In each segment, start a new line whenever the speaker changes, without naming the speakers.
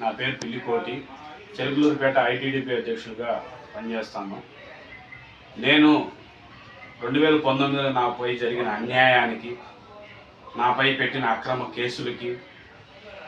నా పేరు పిల్లికోటి చెరుకులూరుపేట ఐటీడీపీ అధ్యక్షులుగా పనిచేస్తాను. నేను రెండు వేల పంతొమ్మిదిలో నాపై జరిగిన అన్యాయానికి నాపై పెట్టిన అక్రమ కేసులకి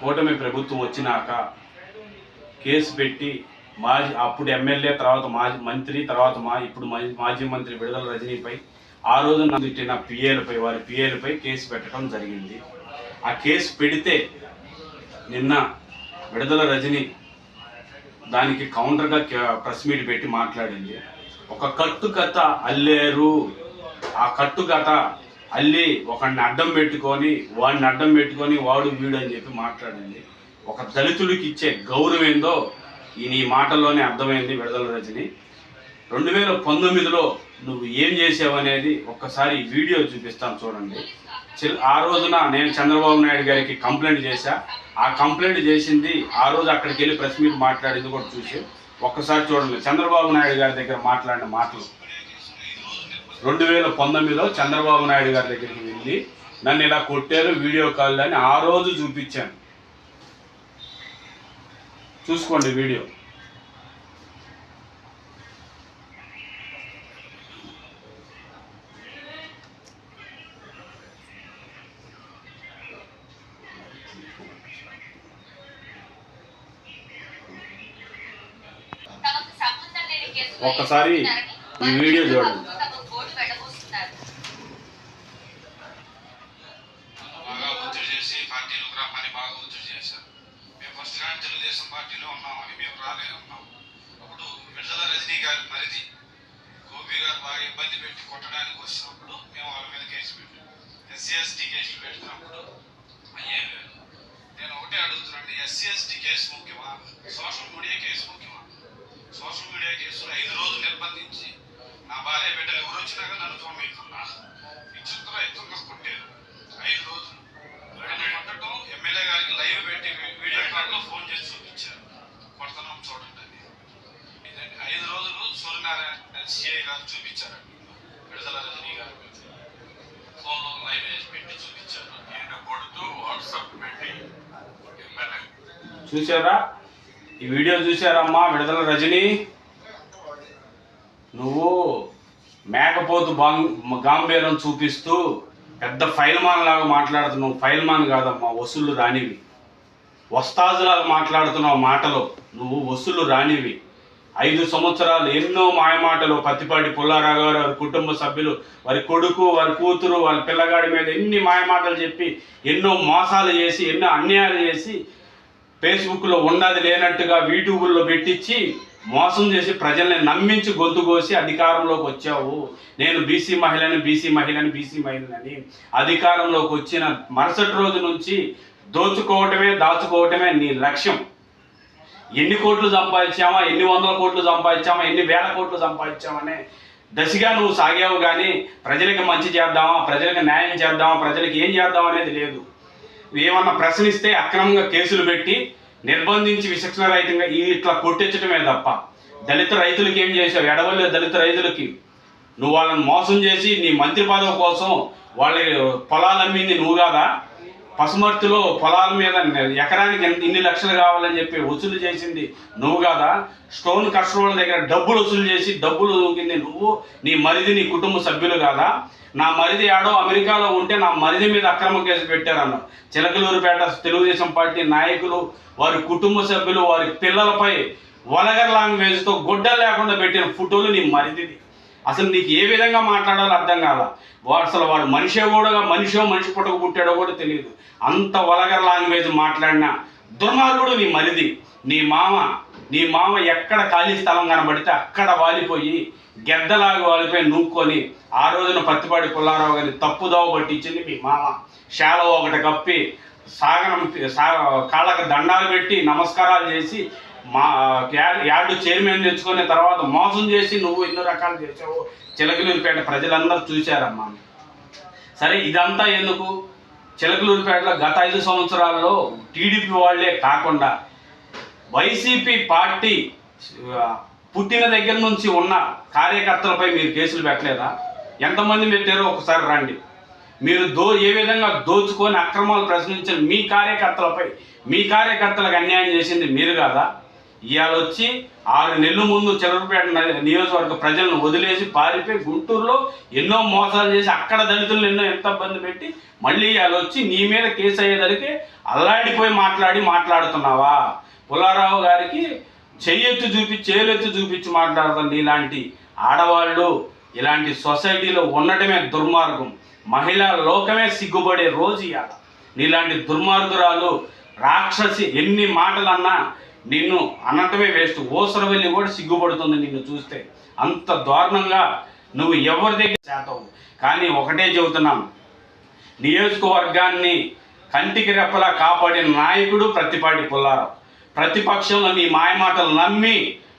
కూటమి ప్రభుత్వం వచ్చినాక కేసు పెట్టి మాజీ అప్పుడు ఎమ్మెల్యే తర్వాత మాజీ మంత్రి తర్వాత మా ఇప్పుడు మాజీ మాజీ మంత్రి విడుదల రజనీపై ఆ రోజు నన్ను తిట్టిన పిఏలపై వారి పిఏలపై కేసు పెట్టడం జరిగింది. ఆ కేసు పెడితే నిన్న విడుదల రజని దానికి కౌంటర్గా ప్రెస్ మీట్ పెట్టి మాట్లాడింది. ఒక కట్టు కథ అల్లేరు. ఆ కట్టు కథ అల్లి ఒకడిని అడ్డం పెట్టుకొని వాడిని అడ్డం పెట్టుకొని వాడు వీడు అని చెప్పి మాట్లాడింది. ఒక దళితుడికి ఇచ్చే గౌరవం ఏందో ఈ నీ మాటల్లోనే అర్థమైంది విడుదల రజని. రెండు వేల పంతొమ్మిదిలో నువ్వు ఏం చేసావనేది ఒక్కసారి వీడియో చూపిస్తాను చూడండి. ఆ రోజున నేను చంద్రబాబు నాయుడు గారికి కంప్లైంట్ చేశా. ఆ కంప్లైంట్ చేసింది ఆ రోజు అక్కడికి వెళ్ళి ప్రెస్ మీట్ మాట్లాడింది కూడా చూసి ఒక్కసారి చూడండి చంద్రబాబు నాయుడు గారి దగ్గర మాట్లాడిన మాటలు. రెండు వేల పంతొమ్మిదిలో చంద్రబాబు నాయుడు గారి దగ్గరికి వెళ్ళి నన్ను ఇలా కొట్టారు వీడియో కాల్ అని ఆ రోజు చూపించాను. చూసుకోండి వీడియో
తమకు సంబంధం లేని కేసులో
ఒక్కసారి
ఎదుర్కొన్నారని
ఈ వీడియో చూడండి.
తమకు కోర్టు వెళ్ళబోస్తున్నారు
బాగా ఒత్తిడి చేసి పార్టీలు గ్రామాన్ని బాగా ఒత్తిడి చేశారు. మేము ఫస్ట్ కానీ తెలుగుదేశం పార్టీలో ఉన్నామని మేము రాలే ఉన్నాం అప్పుడు విడుదల రజనీ గారి మరిది గోపి గారు బాగా ఇబ్బంది పెట్టి కొట్టడానికి వచ్చినప్పుడు మేము వాళ్ళ మీద కేసు పెట్టాం. ఎస్సీ ఎస్టీ కేసులు పెట్టినప్పుడు అయ్యే నేను ఒకటే అడుగుతున్నాను ఎస్సీ ఎస్టీ కేసు ముఖ్యమా? సోషల్ మీడియా కేసు ముఖ్యమా? సోషల్ మీడియా కేసులు ఐదు రోజులు నిర్బంధించి నా భార్య బిడ్డలు ఎవరు వచ్చినా కానీ నన్ను తోమేస్తున్నా. విచిత్ర ఎత్తుగా కొట్టారు ఐదు రోజులు. నన్ను కొట్టడం ఎమ్మెల్యే గారికి లైవ్ పెట్టి వీడియో కాల్లో ఫోన్ చేసి చూపించారు. కొడతనం చూడండి ఇదండి ఐదు రోజులు సూర్యనారాయణ సిఐ గారు చూపించారు విడుదల రజనీ గారు ఫోన్లో లైవ్ వేసి పెట్టి చూపించారు. నేను కొడుతూ వాట్సాప్ పెట్టి
చూసారా ఈ వీడియో చూసారమ్మా విడుదల రజని. నువ్వు మేకపోతు బాంగ్ గాంభీరం చూపిస్తూ పెద్ద ఫైల్మాన్ లాగా మాట్లాడుతున్నావు. ఫైల్మాన్ కాదమ్మా వసూళ్ళు రానివి. వస్తాజులాగా మాట్లాడుతున్నావు మాటలు. నువ్వు వసూళ్ళు రానివి. ఐదు సంవత్సరాలు ఎన్నో మాయమాటలు పత్తిపాటి పుల్లారావు గారు వారి కుటుంబ సభ్యులు వారి కొడుకు వారి కూతురు వాళ్ళ పిల్లగాడి మీద ఎన్ని మాయమాటలు చెప్పి ఎన్నో మోసాలు చేసి ఎన్నో అన్యాయాలు చేసి ఫేస్బుక్లో ఉన్నది లేనట్టుగా యూట్యూబుల్లో పెట్టించి మోసం చేసి ప్రజల్ని నమ్మించి గొంతు కోసి అధికారంలోకి వచ్చావు. నేను బీసీ మహిళని బీసీ మహిళని బీసీ మహిళని అధికారంలోకి వచ్చిన మరుసటి రోజు నుంచి దోచుకోవటమే దాచుకోవటమే నీ లక్ష్యం. ఎన్ని కోట్లు సంపాదించామా ఎన్ని వందల కోట్లు సంపాదించామా ఎన్ని వేల కోట్లు సంపాదించామనే దశగా నువ్వు సాగావు కానీ ప్రజలకు మంచి చేద్దామా? ప్రజలకు న్యాయం చేద్దామా? ప్రజలకు ఏం చేద్దాం అనేది లేదు. ఏమన్నా ప్రశ్నిస్తే అక్రమంగా కేసులు పెట్టి నిర్బంధించి విచక్షణ రహితంగా ఇట్లా కొట్టించడమే తప్ప. దళిత రైతులకి ఏం చేసావు ఎడవలే దళిత రైతులకి. నువ్వు వాళ్ళని మోసం చేసి నీ మంత్రి పదవి కోసం వాళ్ళ పొలాలు అమ్మింది నువ్వు కాదా? పసుమర్తిలో పొలాల మీద ఎకరానికి ఇన్ని లక్షలు కావాలని చెప్పి వసూలు చేసింది నువ్వు కాదా? స్టోన్ కస్టమర్ల దగ్గర డబ్బులు వసూలు చేసి డబ్బులు దూకింది నువ్వు నీ మరిది నీ కుటుంబ సభ్యులు కాదా? నా మరిది ఆడో అమెరికాలో ఉంటే నా మరిది మీద అక్రమ కేసు పెట్టారన్న. చిలకలూరుపేట తెలుగుదేశం పార్టీ నాయకులు వారి కుటుంబ సభ్యులు వారి పిల్లలపై వలగర్ లాంగ్వేజ్తో గుడ్డ లేకుండా పెట్టిన ఫోటోలు నీ మరిదిది. అసలు నీకు ఏ విధంగా మాట్లాడాలో అర్థం కాల. వాడు అసలు వాడు మనిషే కూడా మనిషో మనిషి పుట్టక పుట్టాడో కూడా తెలియదు. అంత వలగర్ లాంగ్వేజ్ మాట్లాడిన దుర్మార్గుడు నీ మరిది. నీ మామ నీ మామ ఎక్కడ ఖాళీ స్థలం కనబడితే అక్కడ వాలిపోయి గెద్దలాగా వాలిపోయి నూక్కొని ఆ రోజున పత్తిపాటి పుల్లారావు గారిని తప్పుదోవ పట్టించింది మీ మామ. శాలో ఒకటి కప్పి సాగనం కాళ్ళకు దండాలు పెట్టి నమస్కారాలు చేసి మా యా- యార్డు చైర్మన్ తెచ్చుకునే తర్వాత మోసం చేసి నువ్వు ఎన్నో రకాలు చేసావు చిలకలూరిపేట ప్రజలందరూ చూశారమ్మా. సరే ఇదంతా ఎందుకు? చిలకలూరిపేటలో గత ఐదు సంవత్సరాల్లో టీడీపీ వాళ్ళే కాకుండా వైసీపీ పార్టీ పుట్టిన దగ్గర నుంచి ఉన్న కార్యకర్తలపై మీరు కేసులు పెట్టలేదా? ఎంతమంది పెట్టారో ఒకసారి రండి. మీరు దో ఏ విధంగా దోచుకొని అక్రమాలు ప్రశ్నించిన మీ కార్యకర్తలపై మీ కార్యకర్తలకు అన్యాయం చేసింది మీరు కాదా? ఇవాళ వచ్చి ఆరు నెలల ముందు చిలకపేట నియోజకవర్గ ప్రజలను వదిలేసి పారిపోయి గుంటూరులో ఎన్నో మోసాలు చేసి అక్కడ దళితులను ఎన్నో ఎంత ఇబ్బంది పెట్టి మళ్ళీ ఇవాళ వచ్చి నీ మీద కేసు అయ్యేదరికి అల్లాడిపోయి మాట్లాడి మాట్లాడుతున్నావా? పుల్లారావు గారికి చెయ్యెత్తు చూపించి చేలెత్తు చూపించి మాట్లాడతాను నీలాంటి ఆడవాళ్ళు ఇలాంటి సొసైటీలో ఉండటమే దుర్మార్గం. మహిళా లోకమే సిగ్గుపడే రోజు ఇవాళ. నీలాంటి దుర్మార్గురాలు రాక్షసి ఎన్ని మాటలన్నా నిన్ను అనటమే వేస్ట్. ఓసర వెళ్ళి కూడా సిగ్గుపడుతుంది నిన్ను చూస్తే. అంత దారుణంగా నువ్వు ఎవరి దగ్గర చేతవు? కానీ ఒకటే చెబుతున్నాం. నియోజకవర్గాన్ని కంటికి రెప్పలా కాపాడిన నాయకుడు ప్రతిపాటి పుల్లారావు. ప్రతిపక్షంలో మీ మాయమాటలు నమ్మి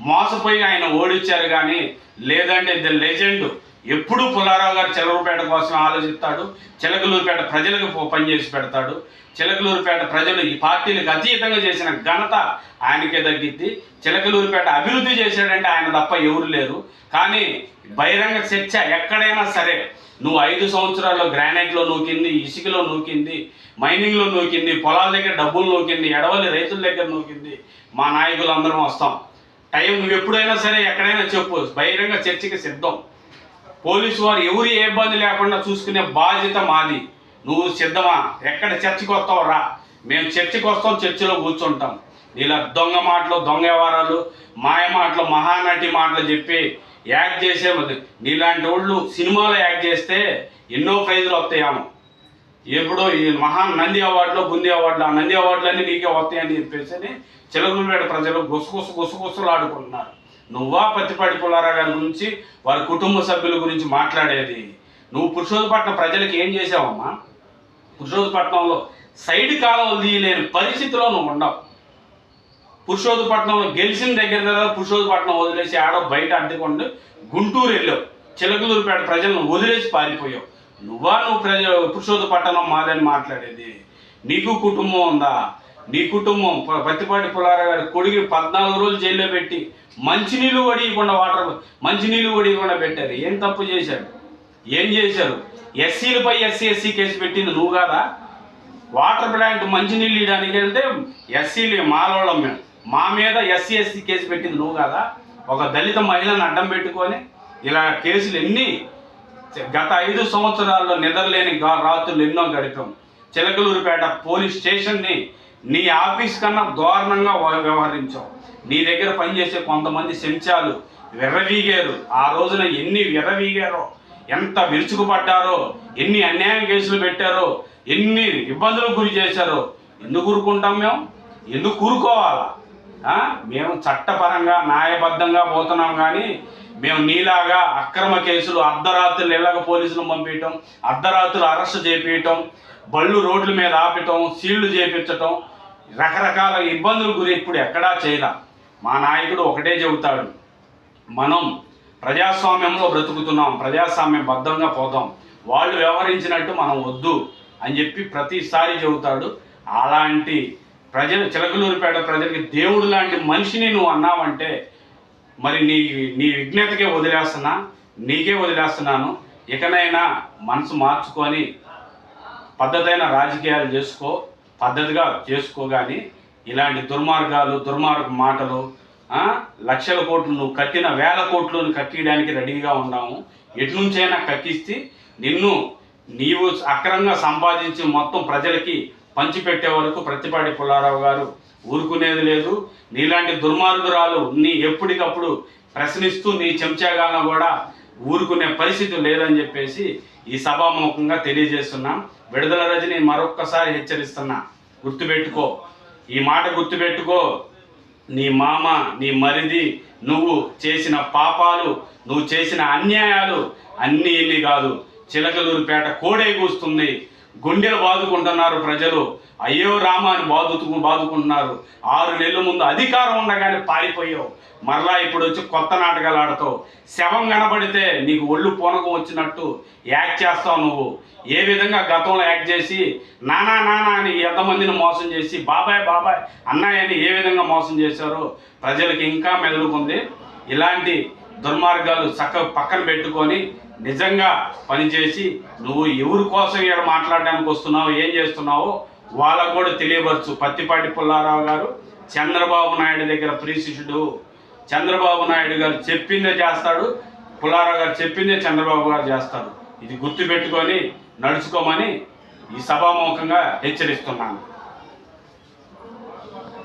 మోసపోయి ఆయన ఓడించారు కానీ లేదంటే ద లెజెండ్ ఎప్పుడూ పుల్లారావు గారు చిలకలూరుపేట కోసం ఆలోచిస్తాడు చిలకలూరుపేట ప్రజలకు పనిచేసి పెడతాడు చిలకలూరుపేట ప్రజలు ఈ పార్టీలకు అతీతంగా చేసిన ఘనత ఆయనకే తగ్గిద్ది చిలకలూరుపేట అభివృద్ధి చేశాడంటే ఆయన తప్ప ఎవరు లేరు. కానీ బహిరంగ చర్చ ఎక్కడైనా సరే నువ్వు ఐదు సంవత్సరాల్లో గ్రానైట్లో నూకింది ఇసుకలో నూకింది మైనింగ్లో నూకింది పొలాల దగ్గర డబ్బులు నూకింది ఎడవలి రైతుల దగ్గర నూకింది మా నాయకులు అందరం వస్తాం. టైం నువ్వు ఎప్పుడైనా సరే ఎక్కడైనా చెప్పు. బహిరంగ చర్చకి సిద్ధం. పోలీసు వారు ఎవరు ఏ ఇబ్బంది లేకుండా చూసుకునే బాధ్యత మాది. నువ్వు సిద్ధమా? ఎక్కడ చర్చకి వస్తావు? రా. మేము చర్చకి వస్తాం చర్చిలో కూర్చుంటాం. ఇలా దొంగ మాటలు దొంగ వ్యవహారాలు మాయ మాటలు మహానటి మాటలు చెప్పి యాక్ట్ చేసే నీలాంటి వాళ్ళు సినిమాలో యాక్ట్ చేస్తే ఎన్నో ప్రైజులు వస్తాయేమో ఎప్పుడో ఈ మహా నంది అవార్డులో బుంది అవార్డులో ఆ నంది అవార్డులన్నీ నీకే వస్తాయని చెప్పేసి చిలకలపేట ప్రజలు గుసగుస గుసగుసలు ఆడుకుంటున్నారు. నువ్వా పత్తిపాటి పుల్లారా గారి గురించి వారి కుటుంబ సభ్యుల గురించి మాట్లాడేది? నువ్వు పురుషోత్పట్నం ప్రజలకు ఏం చేసావమ్మా? పురుషోత్పట్నంలో సైడ్ కాలువలు తీయలేని పరిస్థితిలో నువ్వు ఉండవు. పురుషోత్పట్నంలో గెలిచిన దగ్గర దగ్గర పురుషోత్పట్నం వదిలేసి ఆడో బయట అడ్డుకుంటూ గుంటూరు వెళ్ళావు. చిలకలూరుపేట ప్రజలను వదిలేసి పారిపోయావు. నువ్వా నువ్వు ప్రజ పురుషోత్పట్నం మాదని మాట్లాడేది? నీకు కుటుంబం ఉందా? నీ కుటుంబం పత్తిపాటి పుల్లారా గారి కొడుకు పద్నాలుగు రోజులు జైల్లో పెట్టి మంచినీళ్ళు వడియకుండా వాటర్ మంచినీళ్ళు వడియకుండా పెట్టారు. ఏం తప్పు చేశారు? ఏం చేశారు? ఎస్సీలపై ఎస్సీ ఎస్సీ కేసు పెట్టింది నువ్వు కాదా? వాటర్ ప్లాంట్ మంచినీళ్ళు ఇవ్వడానికి వెళ్తే ఎస్సీలు మాలోళ్ళం మేము. మా మీద ఎస్సీ ఎస్సీ కేసు పెట్టింది నువ్వు కదా. ఒక దళిత మహిళను అడ్డం పెట్టుకొని ఇలా కేసులు ఎన్ని గత ఐదు సంవత్సరాల్లో నిద్రలేని రాత్రులు ఎన్నో గడిపాం చిలకలూరుపేట పోలీస్ స్టేషన్ని నీ ఆఫీస్ కన్నా దారుణంగా వ్యవహరించావు. నీ దగ్గర పనిచేసే కొంతమంది చెంచాలు విర్రవీగారు. ఆ రోజున ఎన్ని విర్రవీగారో ఎంత విరుచుకుపడ్డారో ఎన్ని అన్యాయం కేసులు పెట్టారో ఎన్ని ఇబ్బందులకు గురి చేశారో ఎందుకు ఊరుకుంటాం మేము? ఎందుకు కూరుకోవాలా మేము చట్టపరంగా న్యాయబద్ధంగా పోతున్నాం కానీ మేము నీలాగా అక్రమ కేసులు అర్ధరాత్రులు ఇళ్ళకు పోలీసులు పంపించటం అర్ధరాత్రులు అరెస్ట్ చేపించటం బళ్ళు రోడ్ల మీద ఆపటం సీళ్ళు చేపించటం రకరకాల ఇబ్బందులు గురి ఇప్పుడు ఎక్కడా చేయలే. మా నాయకుడు ఒకటే చెబుతాడు. మనం ప్రజాస్వామ్యంలో బ్రతుకుతున్నాం ప్రజాస్వామ్యం బద్ధంగా పోతాం వాళ్ళు వ్యవహరించినట్టు మనం వద్దు అని చెప్పి ప్రతిసారి చెబుతాడు. అలాంటి ప్రజలు చిలకలూరుపేట ప్రజలకి దేవుడు లాంటి మనిషిని నువ్వు అన్నావంటే మరి నీ నీ విజ్ఞతకే వదిలేస్తున్నా నీకే వదిలేస్తున్నాను. ఇకనైనా మనసు మార్చుకొని పద్ధతైన రాజకీయాలు చేసుకో పద్ధతిగా చేసుకో కానీ ఇలాంటి దుర్మార్గాలు దుర్మార్గ మాటలు లక్షల కోట్లు నువ్వు కట్టిన వేల కోట్లను కక్కియడానికి రెడీగా ఉన్నాము ఎట్నుంచైనా కక్కిస్తే నిన్ను నీవు అక్రంగా సంపాదించి మొత్తం ప్రజలకి పంచిపెట్టే వరకు ప్రతిపాటి పుల్లారావు గారు ఊరుకునేది లేదు. నీలాంటి దుర్మార్గురాలు నీ ఎప్పటికప్పుడు ప్రశ్నిస్తూ నీ చెంచాగాలను కూడా ఊరుకునే పరిస్థితి లేదని చెప్పేసి ఈ సభాముఖంగా తెలియజేస్తున్నాం. విడుదల రజని మరొక్కసారి హెచ్చరిస్తున్నా. గుర్తుపెట్టుకో. ఈ మాట గుర్తుపెట్టుకో. నీ మామ నీ మరిది నువ్వు చేసిన పాపాలు నువ్వు చేసిన అన్యాయాలు అన్నీ ఇన్ని కాదు. చిలకలూరుపేట కోడే కూస్తుంది గుండెలు బాదుకుంటున్నారు ప్రజలు. అయ్యో రామాని అని బాదుకుంటున్నారు. ఆరు నెలల ముందు అధికారం ఉండగానే పారిపోయావు. మరలా ఇప్పుడు వచ్చి కొత్త నాటకాలు ఆడతావు. శవం కనబడితే నీకు ఒళ్ళు పూనకం వచ్చినట్టు యాక్ట్ చేస్తావు నువ్వు. ఏ విధంగా గతంలో యాక్ట్ చేసి నానా నానా అని ఎంతమందిని మోసం చేసి బాబాయ్ బాబాయ్ అన్నయ్య అని ఏ విధంగా మోసం చేశారో ప్రజలకు ఇంకా మెదులుకుంది ఇలాంటి దుర్మార్గాలు చక్క పక్కన పెట్టుకొని నిజంగా పనిచేసి నువ్వు ఎవరి కోసం ఇక్కడ మాట్లాడడానికి వస్తున్నావు ఏం చేస్తున్నావో వాళ్ళకు కూడా తెలియవచ్చు పత్తిపాటి పుల్లారావు గారు చంద్రబాబు నాయుడు దగ్గర ప్రీశిష్యుడు చంద్రబాబు నాయుడు గారు చెప్పిందే చేస్తాడు పుల్లారావు గారు చెప్పిందే చంద్రబాబు గారు చేస్తాడు. ఇది గుర్తుపెట్టుకొని నడుచుకోమని ఈ సభాముఖంగా హెచ్చరిస్తున్నాను.